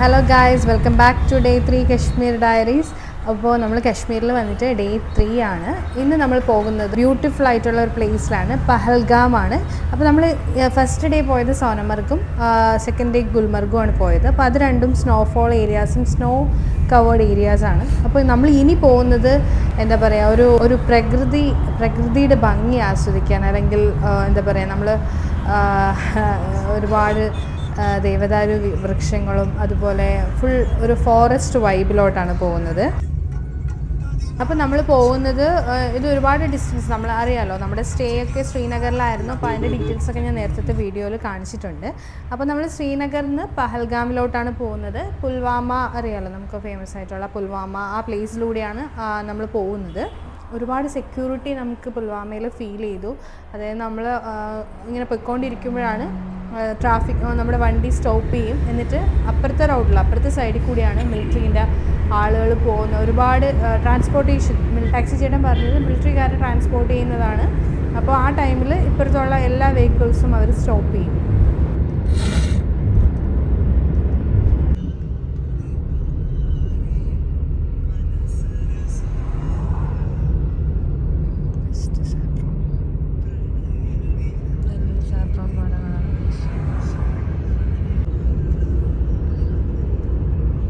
Hello guys welcome back to day three Kashmir diaries അപ്പോൾ നമ്മൾ കശ്മീരിൽ വന്നിട്ട് ഡേ ത്രീ ആണ്. ഇന്ന് നമ്മൾ പോകുന്നത് ബ്യൂട്ടിഫുൾ ആയിട്ടുള്ള ഒരു പ്ലേസിലാണ് പഹൽഗാം ആണ്. അപ്പോൾ നമ്മൾ ഫസ്റ്റ് ഡേ പോയത് സോനമർഗും സെക്കൻഡ് ഡേ ഗുൽമർഗും ആണ് പോയത്. അപ്പോൾ അത് രണ്ടും സ്നോഫോൾ ഏരിയാസും സ്നോ കവേർഡ് ഏരിയാസാണ് അപ്പോൾ നമ്മൾ ഇനി പോകുന്നത് എന്താ പറയുക ഒരു ഒരു പ്രകൃതി പ്രകൃതിയുടെ ഭംഗി ആസ്വദിക്കാൻ അല്ലെങ്കിൽ എന്താ പറയുക നമ്മൾ ഒരുപാട് ദേവദാരു വൃക്ഷങ്ങളും അതുപോലെ ഫുൾ ഒരു ഫോറസ്റ്റ് വൈബിലോട്ടാണ് പോകുന്നത്. അപ്പോൾ നമ്മൾ പോകുന്നത് ഇത് ഒരുപാട് ഡിസ്റ്റൻസ് നമ്മൾ അറിയാലോ നമ്മുടെ സ്റ്റേ ഒക്കെ ശ്രീനഗറിലായിരുന്നു. അപ്പോൾ അതിന്റെ ഡീറ്റെയിൽസ് ഒക്കെ ഞാൻ നേരത്തെ വീഡിയോയിൽ കാണിച്ചിട്ടുണ്ട്. അപ്പോൾ നമ്മൾ ശ്രീനഗറിൽ നിന്ന് പഹൽഗാമിലോട്ടാണ് പോകുന്നത്. പുൽവാമ അറിയാലോ നമുക്ക് ഫേമസ് ആയിട്ടുള്ള പുൽവാമ ആ പ്ലേസിലൂടെയാണ് നമ്മൾ പോകുന്നത്. ഒരുപാട് സെക്യൂരിറ്റി നമുക്ക് പുൽവാമയിൽ ഫീൽ ചെയ്തു. അതായത് നമ്മൾ ഇങ്ങനെ പൊയ്ക്കൊണ്ടിരിക്കുമ്പോഴാണ് ട്രാഫിക് നമ്മുടെ വണ്ടി സ്റ്റോപ്പ് ചെയ്യും. എന്നിട്ട് അപ്പുറത്തെ റോഡിൽ അപ്പുറത്തെ സൈഡിൽ കൂടിയാണ് മിലിറ്ററീന്റെ ആളുകൾ പോകുന്ന ഒരുപാട് ട്രാൻസ്പോർട്ടേഷൻ ടാക്സി ചേട്ടൻ പറഞ്ഞത് മിലിറ്ററിക്കാരെ ട്രാൻസ്പോർട്ട് ചെയ്യുന്നതാണ്. അപ്പോൾ ആ ടൈമിൽ ഇപ്പുറത്തുള്ള എല്ലാ വെഹിക്കിൾസും അവർ സ്റ്റോപ്പ് ചെയ്യും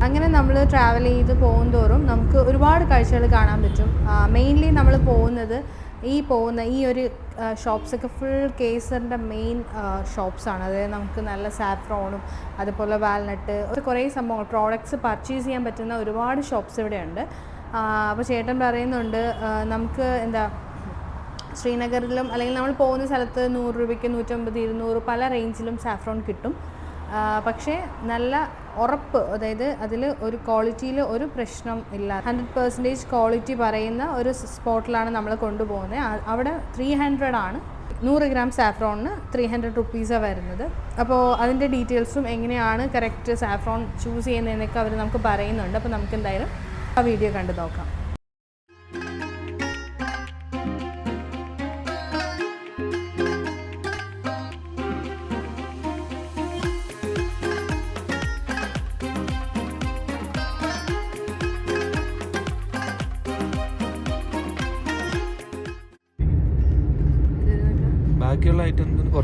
അങ്ങനെ നമ്മൾ ട്രാവൽ ചെയ്ത് പോകുന്തോറും നമുക്ക് ഒരുപാട് കാഴ്ചകൾ കാണാൻ പറ്റും. മെയിൻലി നമ്മൾ പോകുന്നത് ഈ പോകുന്ന ഈ ഒരു ഷോപ്സൊക്കെ ഫുൾ കേസറിന്റെ മെയിൻ ഷോപ്സാണ് അതായത് നമുക്ക് നല്ല സാഫ്രോണും അതുപോലെ വാൽനട്ട് കുറേ സംഭവങ്ങൾ പ്രോഡക്റ്റ്സ് പർച്ചേസ് ചെയ്യാൻ പറ്റുന്ന ഒരുപാട് ഷോപ്സ് ഇവിടെയുണ്ട്. അപ്പോൾ ചേട്ടൻ പറയുന്നുണ്ട് നമുക്ക് എന്താ ശ്രീനഗറിലും അല്ലെങ്കിൽ നമ്മൾ പോകുന്ന സ്ഥലത്ത് നൂറ് രൂപയ്ക്ക് നൂറ്റമ്പത് ഇരുന്നൂറ് പല റേഞ്ചിലും സാഫ്രോൺ കിട്ടും. പക്ഷേ നല്ല ഉറപ്പ് അതായത് അതിൽ ഒരു ക്വാളിറ്റിയിൽ ഒരു പ്രശ്നം ഇല്ല. ഹൺഡ്രഡ് പെർസെന്റേജ് ക്വാളിറ്റി പറയുന്ന ഒരു സ്പോട്ടിലാണ് നമ്മൾ കൊണ്ടുപോകുന്നത് അവിടെ ത്രീ ഹൺഡ്രഡ് ആണ്. നൂറ് ഗ്രാം സാഫ്രോണിന് ത്രീ ഹൺഡ്രഡ് റുപ്പീസാണ് വരുന്നത്. അപ്പോൾ അതിന്റെ ഡീറ്റെയിൽസും എങ്ങനെയാണ് കറക്റ്റ് സാഫ്രോൺ ചൂസ് ചെയ്യുന്നതെന്നൊക്കെ അവർ നമുക്ക് പറയുന്നുണ്ട്. അപ്പോൾ നമുക്ക് എന്തായാലും ആ വീഡിയോ കണ്ടു നോക്കാം.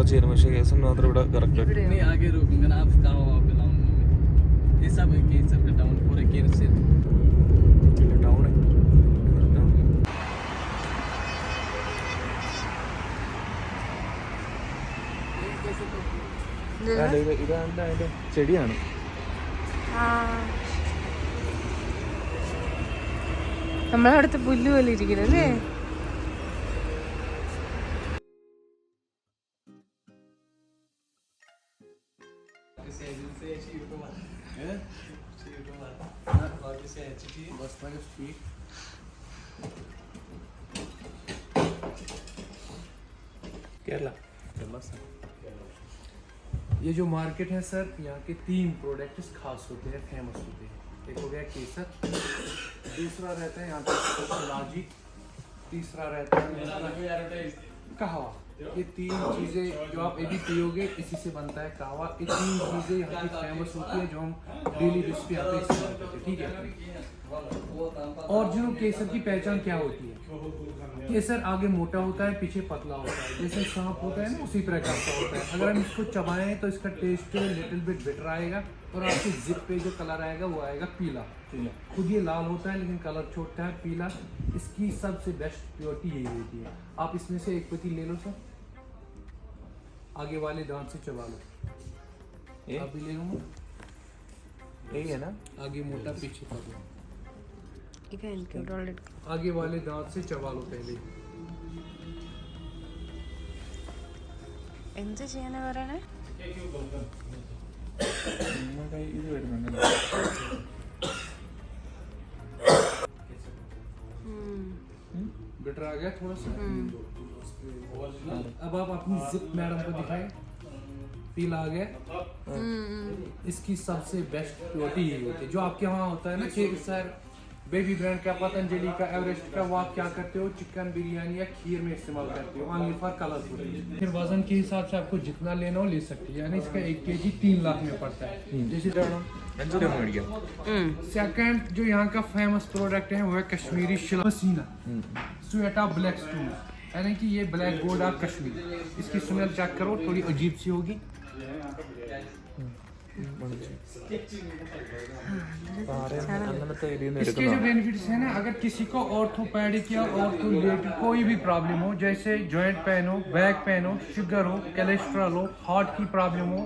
ചെയ്യണം പക്ഷേ കേസൻ മാത്രം ഇവിടെ കറക്റ്റ് ടൗണേ ഇതാണ് അതിന്റെ ചെടിയാണ്. നമ്മളവിടുത്തെ പുല്ല് പോലെ ഇരിക്കുന്നല്ലേ एजेंसी है ये जो मार्केट है सर यहाँ के तीन प्रोडक्ट्स खास होते हैं फ़ेमस होते हैं। एक हो गया केसर दूसरा रहता है यहाँ पे तो तीसरा रहता है कहावा ये तीन चीज़ें जो आप अभी पियोगे, इसी से बनता है कावा। ये तीन चीज़ें यहाँ की फ़ेमस होती है जो हम डेली बेस पे करते हैं, ठीक है? और जो केसर की पहचान क्या होती है? केसर आगे मोटा होता है, पीछे पतला होता है। जैसे सांप होता है ना, उसी प्रकार का होता है। अगर हम इसको चबाएँ तो इसका टेस्ट लिटिल बिट बेटर आएगा और आपके जिप पे जो कलर आएगा, वो आएगा पीला। खुद ये लाल होता है, लेकिन कलर छोटा है, पीला। इसकी सबसे बेस्ट प्योरिटी यही होती है। आप इसमें से एक पति ले लो, सर। आगे वाले दांत से चबा लो ये? अभी ले लूँगा यही है ना आगे मोटा पीछे पतला ഇത് എനിക്ക് ഇവിടെ आगे वाले दांत से चबा लो पहले എന്ത് ചെയ്യാനാ പറയണേ നിങ്ങളുടെ ഇത് വരുന്നുണ്ട് बेटर आ गया थोड़ा सा अब आप अपनी जिप मैडम को दिखाएँ। फील आ गया? हम्म। इसकी सबसे बेस्ट क्वालिटी यही होती है। जो आपके वहाँ होता है ना केक सर बेबी ब्रांड का पतंजलि का एवरेस्ट का वो आप क्या करते हो? चिकन बिरयानी या खीर में इस्तेमाल करते हो? आने ऑनली फॉर कलरफुल फिर वज़न के हिसाब से आपको जितना लेना हो ले सकते हैं। यानी इसका एक के जी तीन लाख में पड़ता है। हम्म। जैसे सेकंड अच्छा, हम्म। जो यहाँ का फ़ेमस प्रोडक्ट है वो है कश्मीरी शिला पसीना। स्वेटा ब्लैक स्टोन यानी कि ये ब्लैक गोल्ड ऑफ़ कश्मीर। इसकी स्मेल चेक करो, थोड़ी अजीब सी होगी। इसके जो बेनिफिट्स हैं ना, अगर किसी को ऑर्थोपेडिक तो या ऑर्थो तो कोई भी प्रॉब्लम हो, जैसे जॉइंट पेन हो बैक पेन हो शुगर हो कोलेस्ट्रॉल हो हार्ट की प्रॉब्लम हो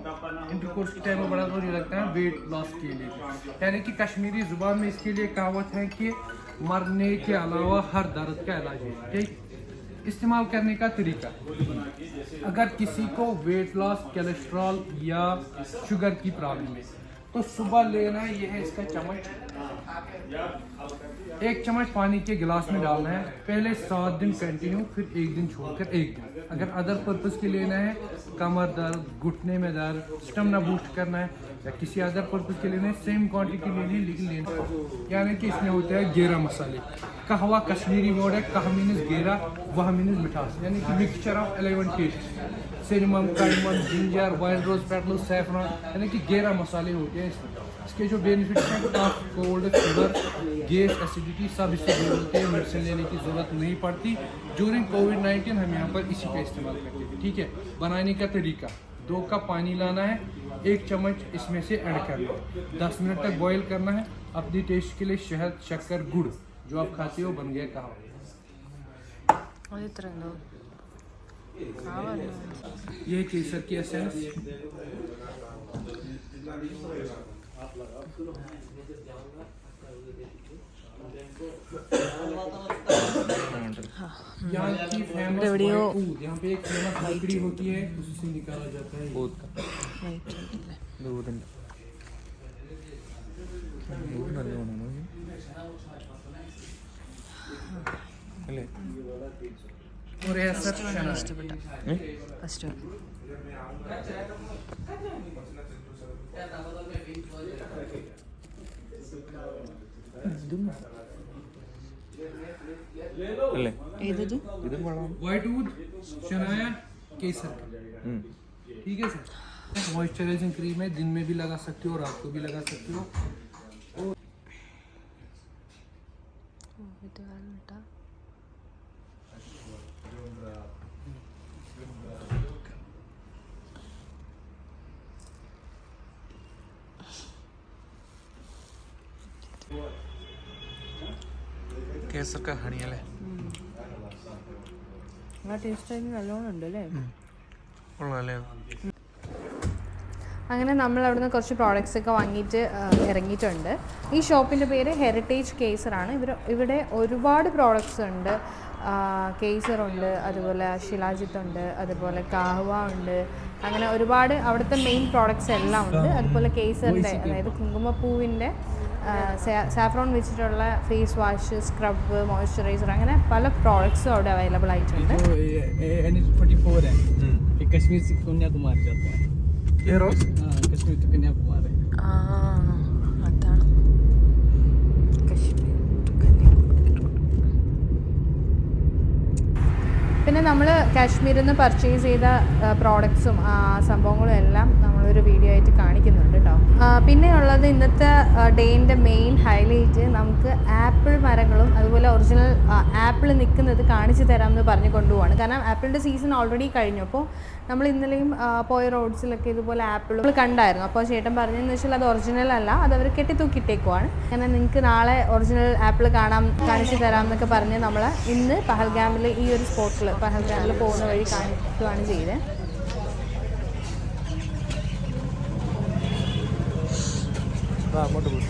इंटरकोर्स के टाइम में बड़ा तो ज़रूरी लगता है वेट लॉस के लिए। यानी कि कश्मीरी ज़ुबान में इसके लिए कहावत है कि मरने के अलावा हर दर्द का इलाज है, ठीक? इस्तेमाल करने का तरीका। अगर किसी को वेट लॉस कोलेस्ट्रॉल या शुगर की प्रॉब्लम है तो सुबह लेना यह है इसका चम्मच। एक चम्मच पानी के गिलास में डालना है। पहले सात दिन कंटिन्यू फिर एक दिन छोड़कर एक दिन। अगर अदर पर्पज के लेना है, कमर दर्द, घुटने में दर्द स्टमना बूस्ट करना है, या किसी अदर पर्पज के लेना है सेम क्वांटिटी लेनी है लेकिन लेना यानी कि इसमें होता है गेरा मसाले। कहवा कश्मीरी वर्ड है, कह मीनस गेरा, वह मीनस मिठास। यानी कि mixture of eleven taste cinnamon cardamom ginger wild rose petal saffron यानी कि गेरा मसाले होते हैं इसमें। इसके जो बेनिफिट हैं cough cold fever gas acidity सब इससे दूर होते हैं मेडिसिन लेने की ज़रूरत नहीं पड़ती। ड्यूरिंग कोविड नाइन्टीन हम यहाँ पर इसी का इस्तेमाल करते हैं ठीक है? बनाने का तरीका दो कप पानी लाना है एक चम्मच इसमें से ऐड करना है। दस मिनट तक बॉयल करना है अपनी टेस्ट के लिए शहद शक्कर गुड़ जो आप खाते हो बन गया कहा। यह केसर की एसेंस यहाँ की फेमस എവിടെയോ- दूध यहाँ पे एक फेमस लकड़ी होती है उसी से निकाला जाता है ദൂതിന്റെ ദൂത് നല്ലോണം അല്ലേ और यह सर चना है। ഇഷ്ടപ്പെട്ട ഏ? ഫസ്റ്റ് ഇതും അല്ലേ ഏതത് ഇതും കൊള്ളാം व्हाइट दूध चनाया केसर ഉം. ठीक है सर मॉइस्चराइजिंग क्रीम है दिन में भी लगा सकते हो रात को भी लगा सकते हो ഇത് കേസർ കഹാണി അല്ലേ ഉണ്ട് അങ്ങനെ നമ്മൾ അവിടുന്ന് കുറച്ച് പ്രോഡക്റ്റ്സ് ഒക്കെ വാങ്ങിയിട്ട് ഇറങ്ങിയിട്ടുണ്ട്. ഈ ഷോപ്പിന്റെ പേര് ഹെറിറ്റേജ് കേസറാണ് ഇവർ ഇവിടെ ഒരുപാട് പ്രോഡക്റ്റ്സ് ഉണ്ട്. കേസർ ഉണ്ട് അതുപോലെ ശിലാജിത്തുണ്ട് അതുപോലെ കാഹുവ ഉണ്ട്. അങ്ങനെ ഒരുപാട് അവിടുത്തെ മെയിൻ പ്രോഡക്റ്റ്സ് എല്ലാം ഉണ്ട്. അതുപോലെ കേസറിന്റെ അതായത് കുങ്കുമപ്പൂവിന്റെ സാഫ്രോൺ വെച്ചിട്ടുള്ള ഫേസ് വാഷ് സ്ക്രബ് മോയ്സ്ചറൈസർ അങ്ങനെ പല പ്രോഡക്ട്സും അവിടെ അവൈലബിൾ ആയിട്ടുണ്ട്. കശ്മീർ കശ്മീർ പിന്നെ നമ്മൾ കാശ്മീരിൽ നിന്ന് പർച്ചേസ് ചെയ്ത പ്രോഡക്ട്സും സംഭവങ്ങളും എല്ലാം നമ്മൾ നമ്മളൊരു വീഡിയോ ആയിട്ട് കാണിക്കുന്നുണ്ട് കേട്ടോ പിന്നെ ഉള്ളത് ഇന്നത്തെ ഡേയിന്റെ മെയിൻ ഹൈലൈറ്റ് നമുക്ക് ആപ്പിൾ മരങ്ങളും അതുപോലെ ഒറിജിനൽ ആപ്പിൾ നിൽക്കുന്നത് കാണിച്ചു തരാമെന്ന് പറഞ്ഞു കൊണ്ടുപോവാണ്. കാരണം ആപ്പിളിന്റെ സീസൺ ഓൾറെഡി കഴിഞ്ഞു. അപ്പോൾ നമ്മൾ ഇന്നലെയും പോയ റോഡ്സിലൊക്കെ ഇതുപോലെ ആപ്പിൾ കണ്ടായിരുന്നു. അപ്പോൾ ചേട്ടൻ പറഞ്ഞതെന്ന് വെച്ചാൽ അത് ഒറിജിനൽ അല്ല അത് അവർ കെട്ടിത്തൂക്കിട്ടേക്കുവാണ് അങ്ങനെ നിങ്ങൾക്ക് നാളെ ഒറിജിനൽ ആപ്പിൾ കാണാം കാണിച്ചു തരാം എന്നൊക്കെ പറഞ്ഞ് നമ്മൾ ഇന്ന് പഹൽഗാമിൽ ഈ ഒരു സ്പോട്ടിൽ പഹൽഗാമിൽ പോകുന്ന വഴി കാണിക്കുകയാണ് ചെയ്തത് അങ്ങോട്ട് പോകും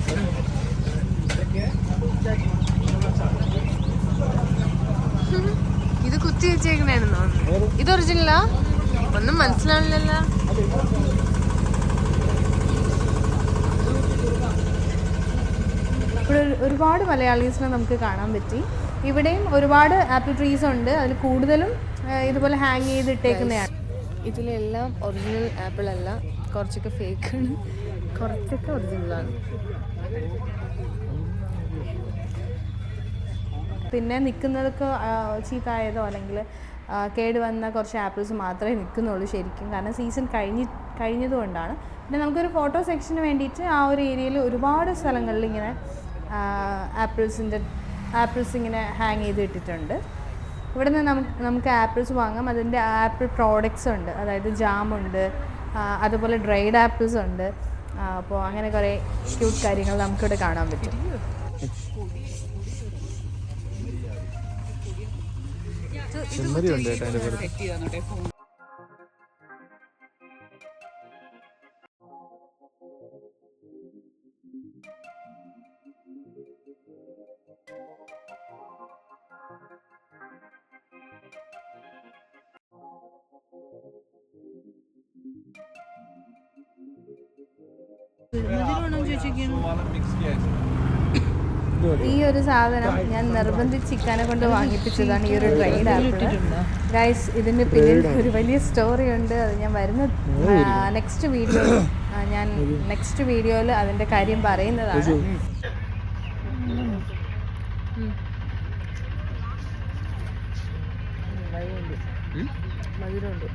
ഇത് കുത്തി വെച്ചേക്കണായിരുന്നു ഇത് ഒറിജിനലാ ഒന്നും മനസ്സിലാവില്ലല്ലോ ഇവിടെ ഒരുപാട് മലയാളീസിനെ നമുക്ക് കാണാൻ പറ്റി. ഇവിടെയും ഒരുപാട് ആപ്പിൾ ട്രീസ് ഉണ്ട്. അതിൽ കൂടുതലും ഇതുപോലെ ഹാങ് ചെയ്തിട്ടേക്കുന്നതാണ് ഇതിലെല്ലാം ഒറിജിനൽ ആപ്പിൾ അല്ല. കുറച്ചൊക്കെ ഫേക്ക് ആണ്. കുറച്ചൊക്കെ ഒറിജിനലാണ്. പിന്നെ നിൽക്കുന്നതൊക്കെ ചീത്തായതോ അല്ലെങ്കിൽ കേടുവന്ന കുറച്ച് ആപ്പിൾസ് മാത്രമേ നിൽക്കുന്നുള്ളൂ ശരിക്കും. കാരണം സീസൺ കഴിഞ്ഞ് കഴിഞ്ഞതുകൊണ്ടാണ്. പിന്നെ നമുക്കൊരു ഫോട്ടോ സെക്ഷന് വേണ്ടിയിട്ട് ആ ഒരു ഏരിയയിൽ ഒരുപാട് സ്ഥലങ്ങളിൽ ഇങ്ങനെ ആപ്പിൾസിന്റെ ആപ്പിൾസ് ഇങ്ങനെ ഹാങ് ചെയ്ത് ഇട്ടിട്ടുണ്ട്. ഇവിടെ നിന്ന് നമുക്ക് നമുക്ക് ആപ്പിൾസ് വാങ്ങാം. അതിന്റെ ആപ്പിൾ പ്രോഡക്ട്സ് ഉണ്ട്. അതായത് ജാമുണ്ട് അതുപോലെ ഡ്രൈഡ് ആപ്പിൾസ് ഉണ്ട്. അപ്പോൾ അങ്ങനെ കുറേ ക്യൂട്ട് കാര്യങ്ങൾ നമുക്കിവിടെ കാണാൻ പറ്റും. ചെമ്മരി ഉണ്ട് കേട്ടോ ഈ ഒരു സാധനം ഞാൻ നിർബന്ധിച്ച് ഇക്കാനെ കൊണ്ട് വാങ്ങിപ്പിച്ചതാണ് ഈ ഒരു ഡ്രൈഡ് ആപ്പിൾ ഗൈസ് ഇതിന്റെ പിന്നിൽ ഒരു വലിയ സ്റ്റോറി ഉണ്ട്. അത് ഞാൻ വരുന്ന നെക്സ്റ്റ് വീഡിയോ ഞാൻ നെക്സ്റ്റ് വീഡിയോയിൽ അതിന്റെ കാര്യം പറയുന്നതാണ് മധുരമുണ്ട്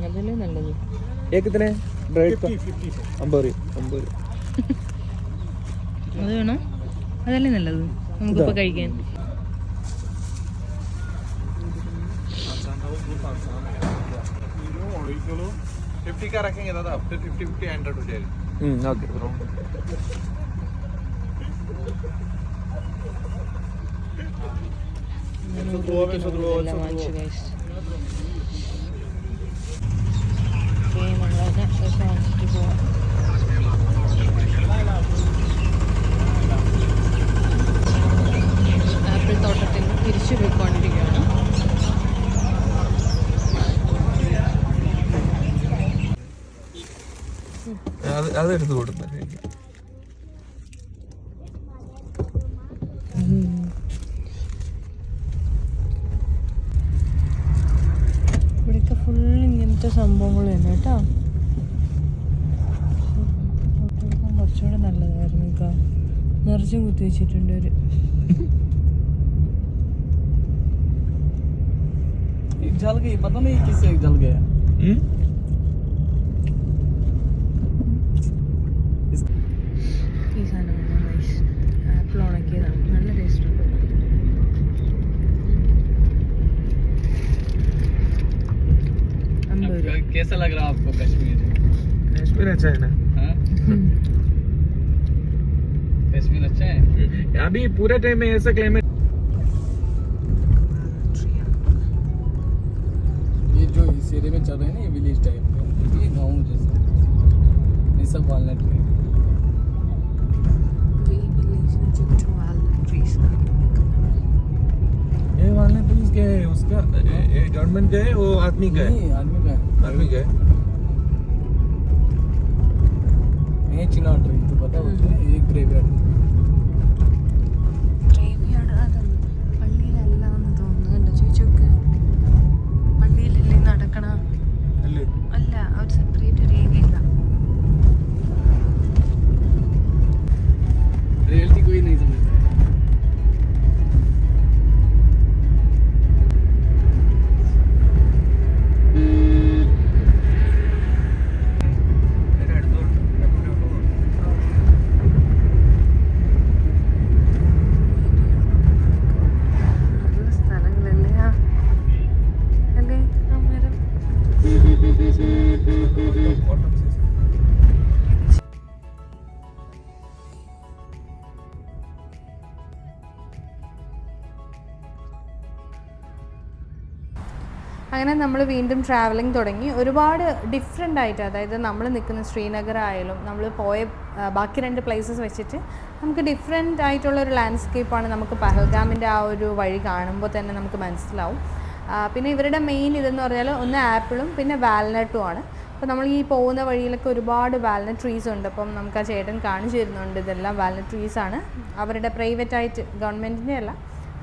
അതല്ലേ നല്ലത് ഏകത്തിനെ ബ്രൈഡ് അമ്പത് അമ്പത് അത് വേണോ അതല്ലേ നല്ലത് നമുക്കിപ്പോൾ കഴിക്കാൻ फिफ्टी का रखेंगे दादा फिर फिफ्टी फिफ्टी हंड्रेड हो जाएगा ഓക്കെ എല്ലാം വാങ്ങിച്ചു നമ്മളത് just വാങ്ങിച്ചിട്ട് പോവാം. ആപ്പിൾ തോട്ടത്തിൽ തിരിച്ചു പോയിക്കൊണ്ടിരിക്കുകയാണ് അത് അതെടുത്ത് കൊടുത്തു ഇവിടെയൊക്കെ ഫുൾ ഇങ്ങനത്തെ സംഭവങ്ങൾ തന്നെ കേട്ടോ കുറച്ചുകൂടെ നല്ലതായിരുന്നു കേട്ടോ നിറച്ചും കുത്തി വെച്ചിട്ടുണ്ട് ഒരു एक जल गई पता नहीं किससे जल गया कैसा लग रहा है आपको कश्मीर? कश्मीर अच्छा है ना? हाँ? कश्मीर अच्छा है? अभी पूरे टाइम में ऐसा क्लाइमेट जो इस एरिया में चल रहे हैं ना ये विलेज टाइप का ये गाँव जैसा। ये सब वाले में। वाले पुलिस के है उसका गवर्नमेंट का है वो आदमी का है आदमी का है आदमी का है ये चिनाट रही तो पता होता है एक ग्रेवयार्ड അങ്ങനെ നമ്മൾ വീണ്ടും ട്രാവലിംഗ് തുടങ്ങി. ഒരുപാട് ഡിഫറെന്റ് ആയിട്ട് അതായത് നമ്മൾ നിൽക്കുന്ന ശ്രീനഗർ ആയാലും നമ്മൾ പോയ ബാക്കി രണ്ട് പ്ലേസസ് വെച്ചിട്ട് നമുക്ക് ഡിഫറെന്റ് ആയിട്ടുള്ള ഒരു ലാൻഡ്സ്കേപ്പാണ് നമുക്ക് പഹൽഗാമിന്റെ ആ ഒരു വഴി കാണുമ്പോൾ തന്നെ നമുക്ക് മനസ്സിലാവും. പിന്നെ ഇവരുടെ മെയിൻ ഇതെന്ന് പറഞ്ഞാൽ ഒന്ന് ആപ്പിളും പിന്നെ വാൽനട്ടും ആണ്. അപ്പോൾ നമ്മൾ ഈ പോകുന്ന വഴിയിലൊക്കെ ഒരുപാട് വാൽനട്ട് ട്രീസ് ഉണ്ട്. അപ്പം നമുക്ക് ആ ചേട്ടൻ കാണിച്ചു തരുന്നുണ്ട് ഇതെല്ലാം വാൽനട്ട് ട്രീസ് ആണ്. അവരുടെ പ്രൈവറ്റ് ആയിട്ട് ഗവൺമെന്റിന്റെ അല്ല.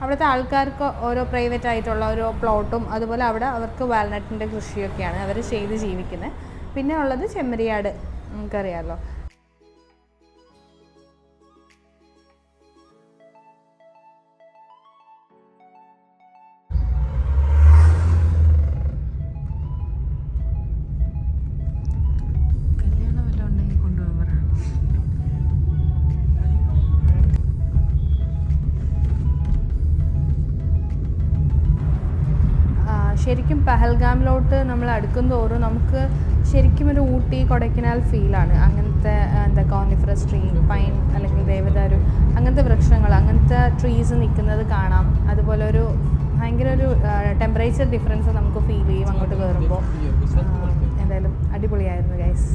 അവിടുത്തെ ആൾക്കാർക്ക് ഓരോ പ്രൈവറ്റ് ആയിട്ടുള്ള ഓരോ പ്ലോട്ടും അതുപോലെ അവിടെ അവർക്ക് വാൽനട്ടിന്റെ കൃഷിയൊക്കെയാണ് അവർ ചെയ്ത് ജീവിക്കുന്നത് പിന്നെ ഉള്ളത് ചെമ്മരിയാട്. നമുക്കറിയാമല്ലോ ശരിക്കും പഹൽഗാമിലോട്ട് നമ്മൾ അടുക്കും തോറും നമുക്ക് ശരിക്കും ഒരു ഊട്ടി കൊടൈക്കനാൽ ഫീലാണ് അങ്ങനത്തെ എന്താ കോണിഫറസ് ട്രീ പൈൻ അല്ലെങ്കിൽ ദേവദാരു അങ്ങനത്തെ വൃക്ഷങ്ങൾ അങ്ങനത്തെ ട്രീസ് നിൽക്കുന്നത് കാണാം. അതുപോലെ ഒരു ഭയങ്കര ഒരു ടെമ്പറേച്ചർ ഡിഫറൻസ് നമുക്ക് ഫീൽ ചെയ്യും അങ്ങോട്ട് കയറുമ്പോൾ എന്തായാലും അടിപൊളിയായിരുന്നു ഗൈസ്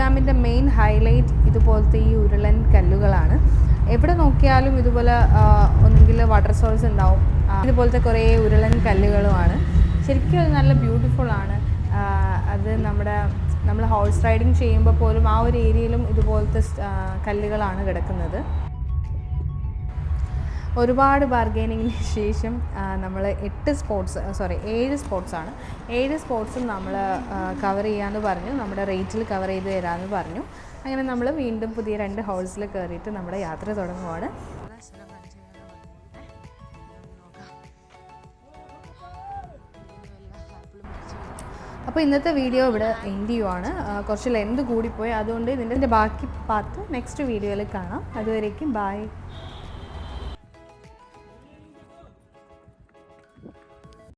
പഹൽഗാമിന്റെ മെയിൻ ഹൈലൈറ്റ് ഇതുപോലത്തെ ഈ ഉരുളൻ കല്ലുകളാണ്. എവിടെ നോക്കിയാലും ഇതുപോലെ ഒന്നുകിൽ വാട്ടർ സോഴ്സ് ഉണ്ടാവും. ഇതുപോലത്തെ കുറേ ഉരുളൻ കല്ലുകളുമാണ്. ശരിക്കും അത് നല്ല ബ്യൂട്ടിഫുൾ ആണ്. അത് നമ്മുടെ നമ്മൾ ഹോഴ്സ് റൈഡിങ് ചെയ്യുമ്പോൾ പോലും ആ ഒരു ഏരിയയിലും ഇതുപോലത്തെ കല്ലുകളാണ് കിടക്കുന്നത്. ഒരുപാട് ബാർഗെയിനിങ്ങിന് ശേഷം നമ്മൾ എട്ട് സ്പോർട്സ് സോറി ഏഴ് സ്പോർട്സാണ് ഏഴ് സ്പോർട്സും നമ്മൾ കവർ ചെയ്യാമെന്ന് പറഞ്ഞു. നമ്മുടെ റേറ്റിൽ കവർ ചെയ്ത് തരാമെന്ന് പറഞ്ഞു. അങ്ങനെ നമ്മൾ വീണ്ടും പുതിയ രണ്ട് ഹോൾസിൽ കയറിയിട്ട് നമ്മുടെ യാത്ര തുടങ്ങുവാണ്. അപ്പോൾ ഇന്നത്തെ വീഡിയോ ഇവിടെ എൻഡ് ചെയ്യുവാണ്. കുറച്ച് ലെന്ത് കൂടിപ്പോയി. അതുകൊണ്ട് ഇതിന്റെ ബാക്കി പാർട്ട് നെക്സ്റ്റ് വീഡിയോയിൽ കാണാം. അതുവരേക്കും ബായ്